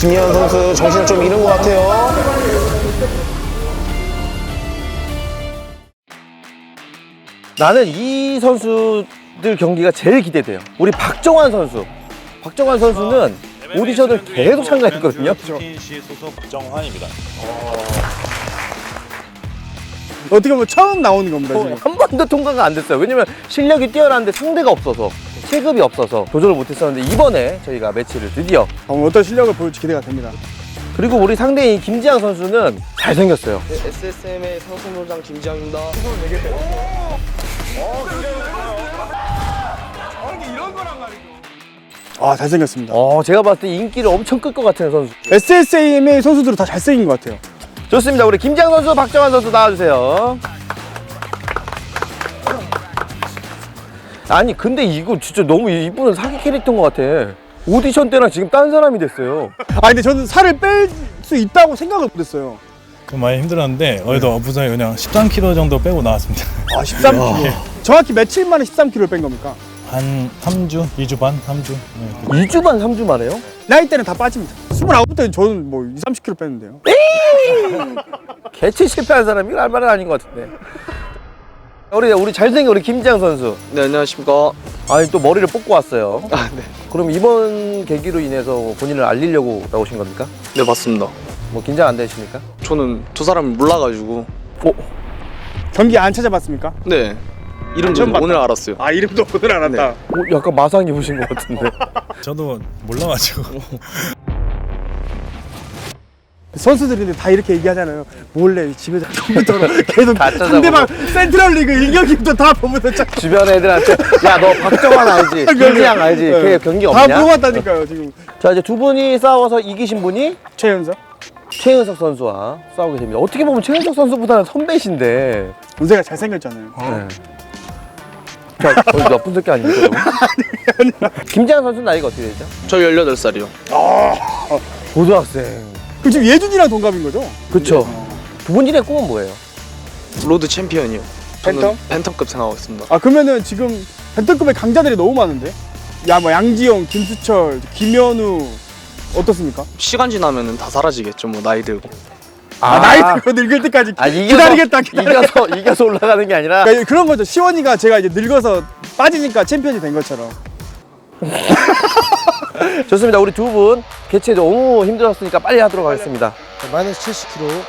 어, 김예현 선수 정신을 좀 잃은 것 같아요. 나는 이 선수들 경기가 제일 기대돼요. 우리 박정환 선수. 박정환 선수는 오디션을 계속 참가했거든요. 정환입니다. 어떻게 보면 처음 나오는 겁니다. 지금. 한 번도 통과가 안 됐어요. 왜냐면 실력이 뛰어난데 상대가 없어서 체급이 없어서 도전을 못했었는데 이번에 저희가 매치를 드디어 어, 어떤 실력을 보일지 기대가 됩니다. 그리고 우리 상대인 김지향 선수는 잘생겼어요. SSM의 상승노장 김지영입니다. 아 잘생겼습니다. 어, 제가 봤을 때 인기를 엄청 끌 것 같은 선수. SSAM의 선수들은 다 잘생긴 것 같아요. 좋습니다. 우리 김지향 선수, 박정환 선수 나와주세요. 아니 근데 이거 진짜 너무 이분은 사기 캐릭터인 것 같아. 오디션 때랑 지금 딴 사람이 됐어요. 아 근데 저는 살을 뺄 수 있다고 생각을 못했어요. 좀 많이 힘들었는데 어제도 어부선에 그냥 13kg 정도 빼고 나왔습니다. 아 13kg. 정확히 며칠 만에 13kg를 뺀 겁니까? 한 3주, 2주 반, 3주. 네. 2주 반, 3주 만에요? 나이 때는 다 빠집니다. 29때는 저는 뭐 2, 30kg 뺐는데요. 개체 실패한 사람이 이거 할 말은 아닌 것 같은데. 우리 우리 잘생긴 우리 김지향 선수. 네, 안녕하십니까. 아니 또 머리를 뽑고 왔어요. 아, 네. 그럼 이번 계기로 인해서 본인을 알리려고 나오신 겁니까? 네, 맞습니다. 뭐 긴장 안 되십니까? 저는 두 사람을 몰라가지고. 어? 경기 안 찾아봤습니까? 네. 이름도 처음 봤다. 오늘 알았어요. 아 이름도 오늘 알았다. 어, 약간 마상 입으신 것 같은데. 저도 몰라가지고. 선수들이 근데 다 이렇게 얘기하잖아요. 몰래 집에서 컴퓨터로 계속 다 찾아보고. 상대방 센트럴 리그 일경기부터 다 보면서 쫙 주변 애들한테 야 너 박정환 알지? 김지향 알지? 네. 걔 경기 다 없냐? 물어봤다니까요 지금. 자 이제 두 분이 싸워서 이기신 분이 최연석 최은석 선수와 싸우게 됩니다. 어떻게 보면 최은석 선수보다는 선배신데. 운세가 잘생겼잖아요. 네. 자, 거의 나쁜 새끼 아닙니까? 김지향 선수 나이가 어떻게 되죠? 저 18살이요. 고등학생. 그 지금 예준이랑 동갑인 거죠? 그쵸. 두 분들의 꿈은 뭐예요? 로드 챔피언이요. 저는 팬텀? 팬텀급 생각하고 있습니다. 아 그러면은 지금 벤턴급의 강자들이 너무 많은데? 야 뭐 양지영, 김수철, 김현우 어떻습니까? 시간 지나면은 다 사라지겠죠, 뭐, 나이 들고. 아, 나이 들고 늙을 때까지 아, 이겨서, 기다리겠다 기다리겠다 이겨서, 이겨서 올라가는 게 아니라. 그러니까 그런 거죠 시원이가 제가 이제 늙어서 빠지니까 챔피언이 된 것처럼 좋습니다. 우리 두 분 개최 너무 힘들었으니까 빨리 하도록 하겠습니다. 마이너스 70kg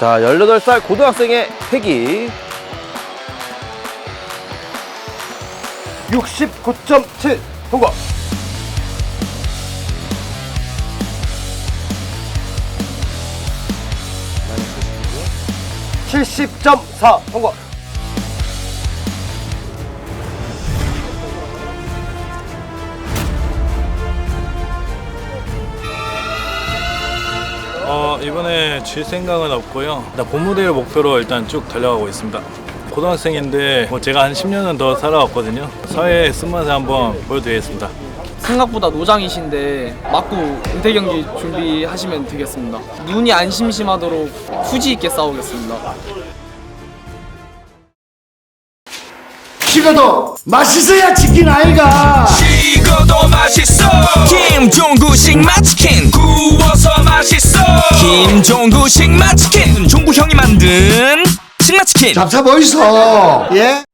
자, 18살 고등학생의 패기. 69.7 통과. (70.4) 통과 이번에 질 생각은 없고요. 일단 본 무대를 목표로 일단 쭉 달려가고 있습니다. 고등학생인데 뭐 제가 한 10년은 더 살아왔거든요. 사회의 쓴맛을 한번 보여드리겠습니다. 생각보다 노장이신데 맞고 은퇴 경기 준비하시면 되겠습니다. 눈이 안 심심하도록 후지 있게 싸우겠습니다. 식어도 맛있어야 치킨 아이가 식어도 맛있어 김종구식 맛치킨 구 만든 식맛치킨 잡사 보이소 예?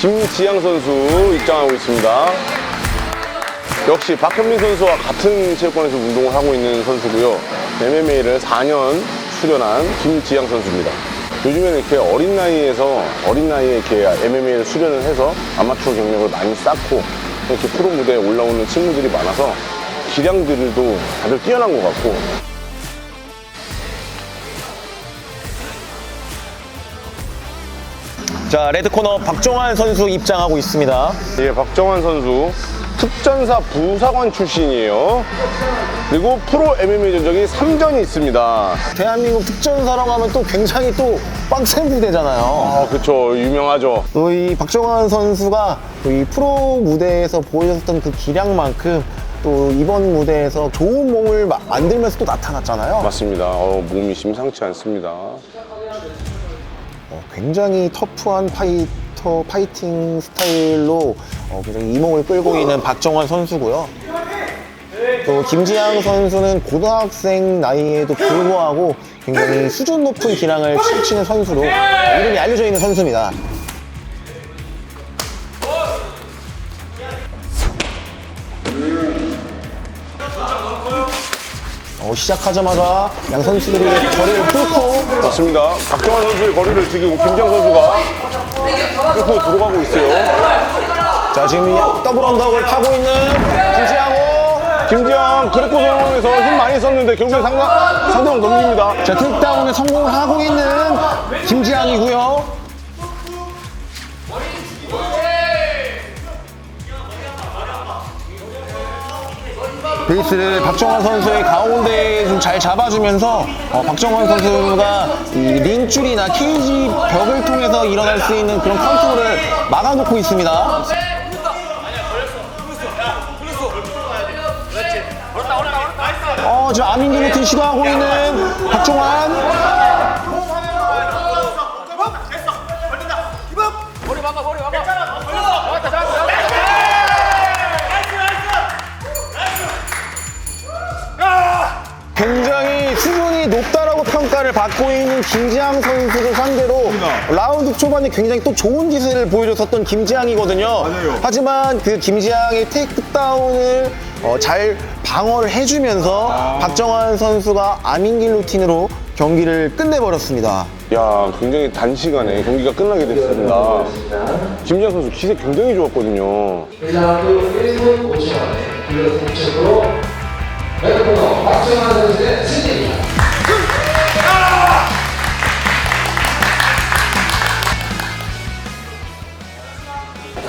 김지향 선수 입장하고 있습니다. 역시 박현민 선수와 같은 체육관에서 운동을 하고 있는 선수고요. MMA를 4년 수련한 김지향 선수입니다. 요즘에는 이렇게 어린 나이에서 어린 나이에 이렇게 MMA를 수련을 해서 아마추어 경력을 많이 쌓고 이렇게 프로 무대에 올라오는 친구들이 많아서 기량들도 다들 뛰어난 것 같고 자, 레드 코너 박종환 선수 입장하고 있습니다. 예, 박정환 선수 특전사 부사관 출신이에요. 그리고 프로 MMA 전적이 3전이 있습니다. 대한민국 특전사라고 하면 또 굉장히 또 빡센 부대잖아요. 아, 그쵸. 유명하죠. 또 이 박정환 선수가 또이 프로 무대에서 보여줬던 그 기량만큼 또 이번 무대에서 좋은 몸을 마- 만들면서 또 나타났잖아요. 맞습니다. 어, 몸이 심상치 않습니다. 어, 굉장히 터프한 파이터 파이팅 스타일로 어, 굉장히 이목을 끌고 있는 박정환 선수고요. 또 김지향 선수는 고등학생 나이에도 불구하고 굉장히 수준 높은 기량을 펼치는 선수로 이름이 알려져 있는 선수입니다. 어, 시작하자마자 양 선수들이 거리를 뚫고 맞습니다. 박정환 선수의 거리를 지금 김지영 선수가 뚫고 들어가고 있어요. 자 지금 이 더블 언덕을 타고 있는 김지향호 김지영 그래프 성공에서 힘 많이 썼는데 결국에 상대, 상대방 넘깁니다. 자 틱다운에 성공을 하고 있는 김지향이고요 베이스를 박정환 선수의 가운데에 좀 잘 잡아주면서 어, 박정환 선수가 이 링줄이나 케이지 벽을 통해서 일어날 수 있는 그런 컨트롤을 막아놓고 있습니다. 어, 지금 아민기 루틴 시도하고 있는 박정환. 평가를 받고 있는 김지향 선수를 상대로 라운드 초반에 굉장히 또 좋은 기세를 보여줬었던 김지향이거든요. 하지만 그 김지향의 테이크다운을 어, 잘 방어를 해주면서 박정환 선수가 아민길 루틴으로 경기를 끝내버렸습니다. 야, 굉장히 단시간에 경기가 끝나게 됐습니다. 김지영 선수 기세 굉장히 좋았거든요.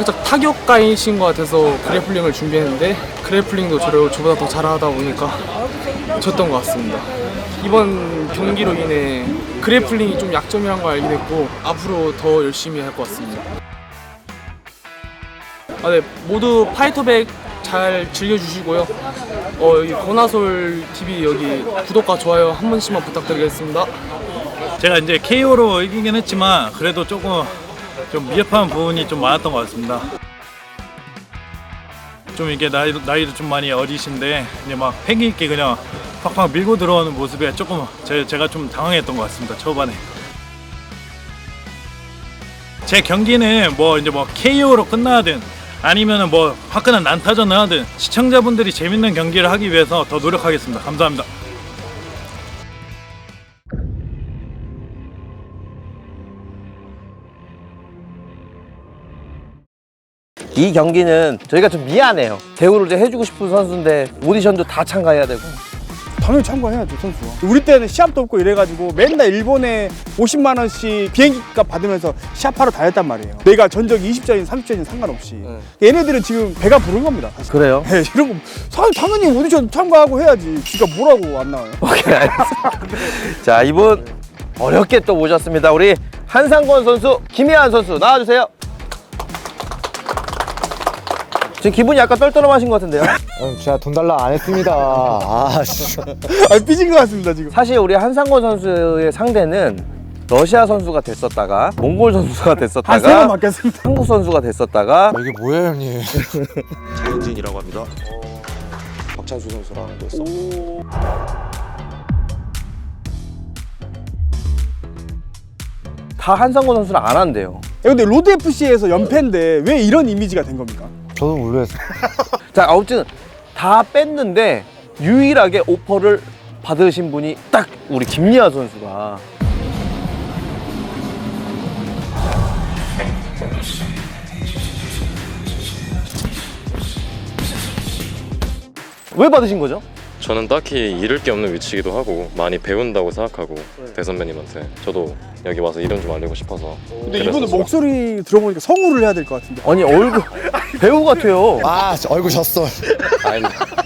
살짝 타격가이신 것 같아서 그래플링을 준비했는데 그래플링도 저를 저보다 더 잘하다 보니까 졌던 것 같습니다. 이번 경기로 인해 그래플링이 좀 약점이란 걸 알게 됐고 앞으로 더 열심히 할 것 같습니다. 아, 네, 모두 파이터백 잘 즐겨주시고요. 어, 여기 고나솔 TV 여기 구독과 좋아요 한 번씩만 부탁드리겠습니다. 제가 이제 KO로 이기긴 했지만 그래도 조금 좀 미흡한 부분이 좀 많았던 것 같습니다. 좀 이게 나이도, 나이도 좀 많이 어리신데 이제 막 패기 있게 그냥 팍팍 밀고 들어오는 모습에 조금 제, 제가 좀 당황했던 것 같습니다 초반에. 제 경기는 뭐 이제 뭐 KO로 끝나든 아니면은 뭐 화끈한 난타전을 하든 시청자분들이 재밌는 경기를 하기 위해서 더 노력하겠습니다. 감사합니다. 이 경기는 저희가 좀 미안해요. 대우를 좀 해주고 싶은 선수인데 오디션도 다 참가해야 되고. 당연히 참가해야죠 선수가 우리 때는 시합도 없고 이래가지고 맨날 일본에 50만 원씩 비행기값 받으면서 시합하러 다녔단 말이에요 내가 전적 20전인 30전인 상관없이 얘네들은 지금 배가 부른 겁니다 사실. 그래요? 네, 이런 거 사- 당연히 오디션 참가하고 해야지 지가 뭐라고 안 나와요 오케이, 알겠습니다. 자, 이분 어렵게 또 모셨습니다. 우리 한상권 선수, 김희한 선수 나와주세요. 지금 기분이 약간 떨떠름하신 것 같은데요? 제가 돈 달라 안 했습니다. 아, 씨. 아 삐진 것 같습니다 지금 사실 우리 한상권 선수의 상대는 러시아 선수가 됐었다가 몽골 선수가 한세번 됐었다가 바뀌었습니다 한국 선수가 됐었다가 이게 뭐예요, 형님? 장현진이라고 합니다. 박찬수 선수랑 또 했어. 다 한상권 선수를 안 한대요. 근데 로드 FC에서 연패인데 왜 이런 이미지가 된 겁니까? 저도 모르겠어요. 자, 아무튼 다 뺐는데 유일하게 오퍼를 받으신 분이 딱 우리 김리아 선수가 왜 받으신 거죠? 저는 딱히 잃을 게 없는 위치이기도 하고 많이 배운다고 생각하고 대선배님한테 저도 여기 와서 이름 좀 알리고 싶어서 근데 이분은 목소리 들어보니까 성우를 해야 될 것 같은데 아니 얼굴 배우 같아요. 아, 저 얼굴 졌어. 아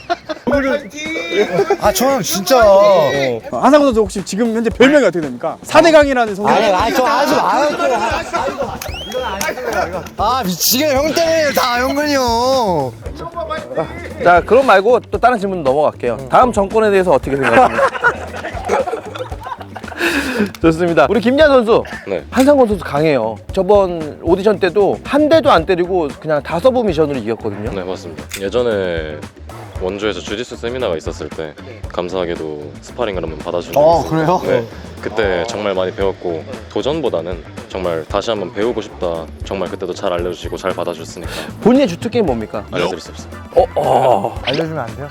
닙니다 아, 저는 진짜. 어, 한상훈 선수 혹시 지금 현재 별명이 어떻게 됩니까? 사대강이라는 선수 아니, 아니, 저 아주 알았고. 아, 미치겠네. 형 때문에 다 영근이 형. 자, 그럼 말고 또 다른 질문 넘어갈게요. 다음 정권에 대해서 어떻게 생각하십니까? 좋습니다. 우리 김리한 선수 네. 한상권 선수 강해요. 저번 오디션 때도 한 대도 안 때리고 그냥 다 서브 미션으로 이겼거든요. 네 맞습니다. 예전에 원주에서 주짓수 세미나가 있었을 때 감사하게도 스파링을 한번 받아준 적이 어, 있어요. 그래요? 네. 그때 정말 많이 배웠고 도전보다는 정말 다시 한번 배우고 싶다. 정말 그때도 잘 알려주시고 잘 받아주셨으니까 본인의 주특 기는 뭡니까? 알려드릴 수 없습니다. 어, 어. 알려주면 안 돼요?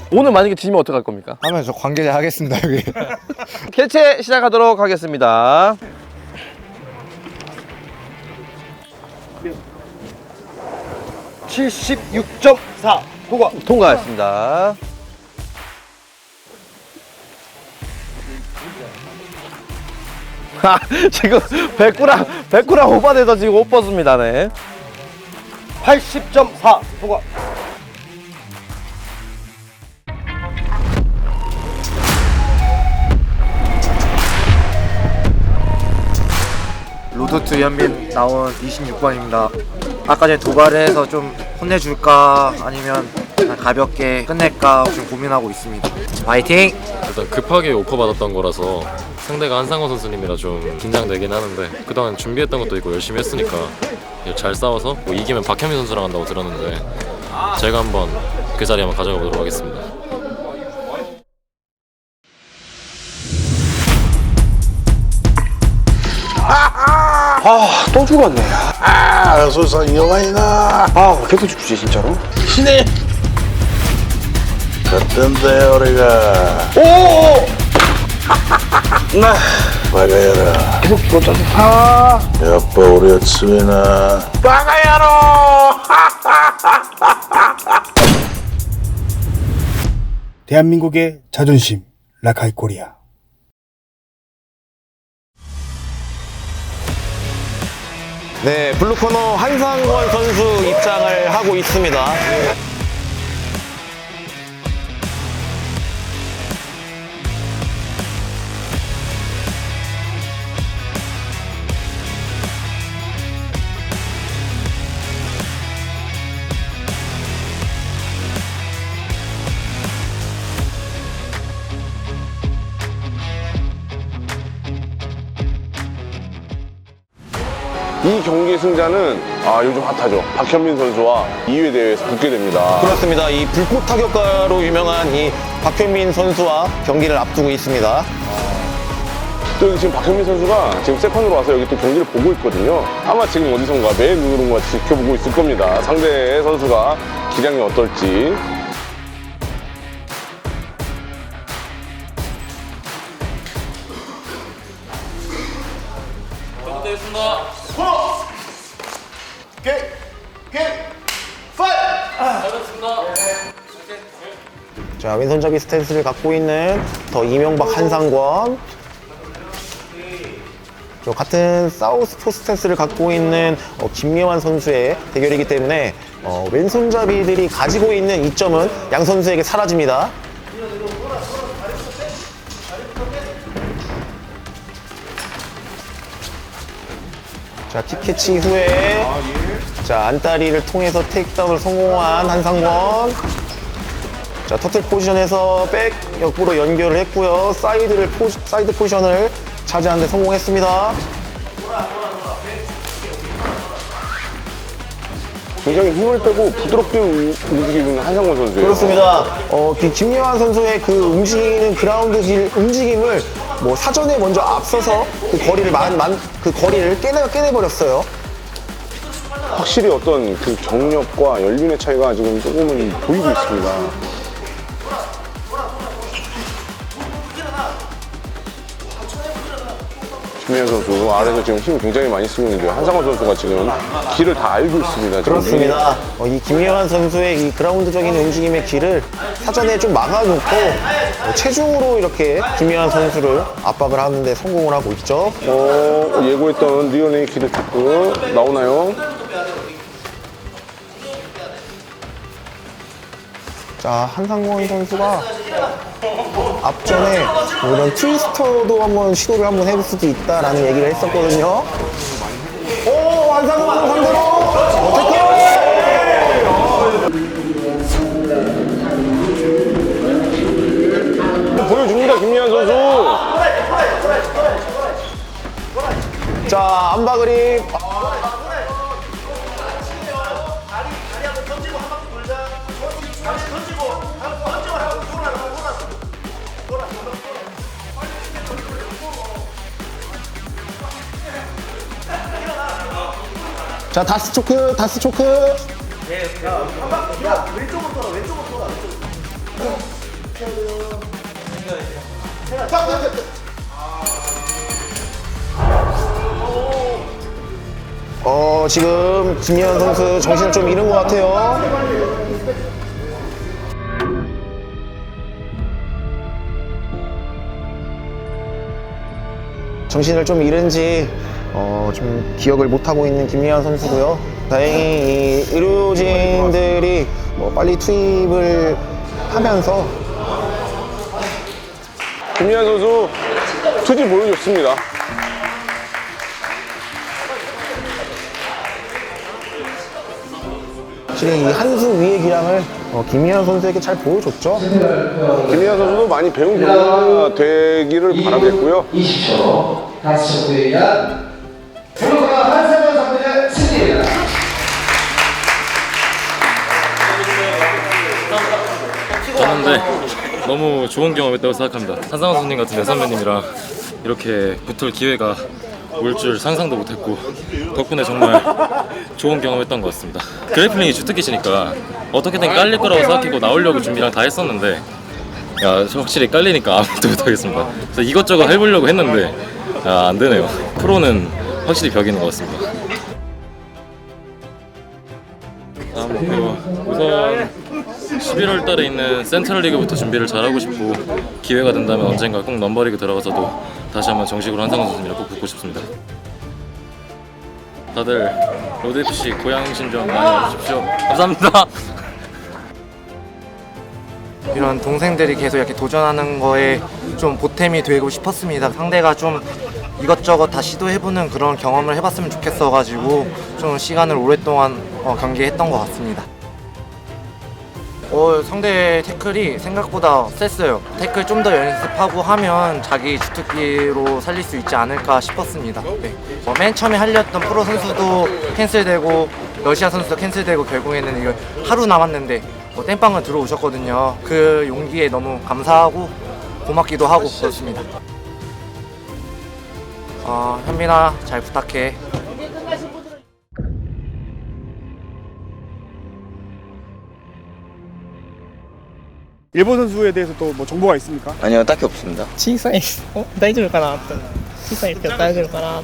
오늘 만약에 지면 어떡할 겁니까? 하면 저 관계자 하겠습니다 여기 개최 시작하도록 하겠습니다. (76.4) 통과. 통과했습니다. 아, 지금 백구랑 백구랑 오바돼서 지금 옷 벗습니다 네. (80.4) 통과 로드투 현빈 나온 26번입니다 아까 전에 도발을 해서 좀 혼내줄까 아니면 그냥 가볍게 끝낼까 좀 고민하고 있습니다 화이팅! 일단 급하게 오퍼 받았던 거라서 상대가 한상호 선수님이라 좀 긴장되긴 하는데 그동안 준비했던 것도 있고 열심히 했으니까 잘 싸워서 뭐 이기면 박현민 선수랑 한다고 들었는데 제가 한번 그 자리 한번 가져가 보도록 하겠습니다. 또 죽었네. 아 소상 영화이나 아, 계속 죽지, 진짜로. 신해 어떤데 우리가 오! 박아야라 계속 죽었잖아. 여보 우리 어츠이나 대한민국의 자존심 라카이 코리아 네, 블루코너 한상권 선수 입장을 하고 있습니다. 이 경기 승자는 아 요즘 핫하죠. 박현민 선수와 2회 대회에서 붙게 됩니다. 그렇습니다. 이 불꽃 타격가로 유명한 이 박현민 선수와 경기를 앞두고 있습니다. 또 지금 박현민 선수가 지금 세컨으로 와서 여기 또 경기를 보고 있거든요. 아마 지금 어디선가 매 눈으로 지켜보고 있을 겁니다. 상대 선수가 기량이 어떨지. 자, 왼손잡이 스탠스를 갖고 있는 더 이명박 한상권. 저 같은 사우스포 스탠스를 갖고 있는 어, 김예환 선수의 대결이기 때문에 어, 왼손잡이들이 가지고 있는 이점은 양 선수에게 사라집니다. 자, 킥캐치 이후에 자, 안다리를 통해서 테이크다운을 성공한 한상권. 자, 터틀 포지션에서 백 옆으로 연결을 했고요. 사이드를 포, 사이드 포지션을 차지하는 데 성공했습니다. 굉장히 힘을 빼고 부드럽게 우- 있는 한상원 선수예요. 그렇습니다. 어, 그 김예환 선수의 그 움직이는 그라운드 질 움직임을 뭐 사전에 먼저 앞서서 그 거리를 만, 만, 그 거리를 깨내, 깨내버렸어요. 확실히 어떤 그 경력과 연륜의 차이가 지금 조금은 보이고 있습니다. 김혜연 선수 아래에서 지금 힘 굉장히 많이 쓰고 있는데요. 한상원 선수가 지금 길을 다 알고 있습니다. 지금. 그렇습니다. 어, 이 김예환 선수의 이 그라운드적인 움직임의 길을 사전에 좀 막아놓고 어, 체중으로 이렇게 김예환 선수를 압박을 하는데 성공을 하고 있죠. 어, 예고했던 리오네이 키드 테크 나오나요? 자, 한상권 선수가 앞전에 뭐 이런 트위스터도 한번 시도를 한번 해볼 수도 있다라는 얘기를 했었거든요. 오, 한상권 선수로 어떻게! 보여줍니다, 김미환 선수! 자, 안바그립. 자, 다스 초크, 다스 초크. 어, 지금 김미현 선수 정신을 좀 잃은 것 같아요. 정신을 좀 잃은지 어, 좀 기억을 못하고 있는 김미현 선수고요. 다행히 이 의료진들이 뭐 빨리 투입을 하면서 김미환 선수 투지 보여줬습니다. 확실히 이 한수 위의 기량을 어, 김미현 선수에게 잘 보여줬죠. 김미환 선수도 많이 배운 경기가 되기를 바라겠고요. 20초 다시 의 너무 좋은 경험했다고 생각합니다. 한상원 선생님 같은 내 선배님이랑 이렇게 붙을 기회가 올 줄 상상도 못했고 덕분에 정말 좋은 경험했던 것 같습니다. 그래플링이 주특기시니까 어떻게든 깔릴 거라고 생각하고 나오려고 준비랑 다 했었는데 야, 저 확실히 깔리니까 아무것도 못하겠습니다. 그래서 이것저것 해보려고 했는데 아, 안 되네요. 프로는 확실히 벽이 있는 것 같습니다. 다음 목표 우선 11월 달에 있는 센트럴 리그부터 준비를 잘하고 싶고 기회가 된다면 언젠가 꼭 넘버리그 들어가서도 다시 한번 정식으로 한상원 선수님이랑 꼭 붙고 싶습니다. 다들 로드 FC 고향 신 좀 많이 와주십시오. 감사합니다. 이런 동생들이 계속 이렇게 도전하는 거에 좀 보탬이 되고 싶었습니다. 상대가 좀 이것저것 다 시도해보는 그런 경험을 해봤으면 좋겠어가지고 좀 시간을 오랫동안 어, 경기했던 것 같습니다. 어, 상대 태클이 생각보다 셌어요. 태클 좀 더 연습하고 하면 자기 주특기로 살릴 수 있지 않을까 싶었습니다. 네. 어, 맨 처음에 하려던 프로 선수도 캔슬되고 러시아 선수도 캔슬되고 결국에는 이거 하루 남았는데 뭐 땜빵을 들어오셨거든요. 그 용기에 너무 감사하고 고맙기도 하고 그렇습니다. 어, 현빈아 잘 부탁해. 일본 선수에 대해서 또 뭐 정보가 있습니까? 아니요, 딱히 없습니다. 小さいお大丈夫かなって小さいけど大丈夫かな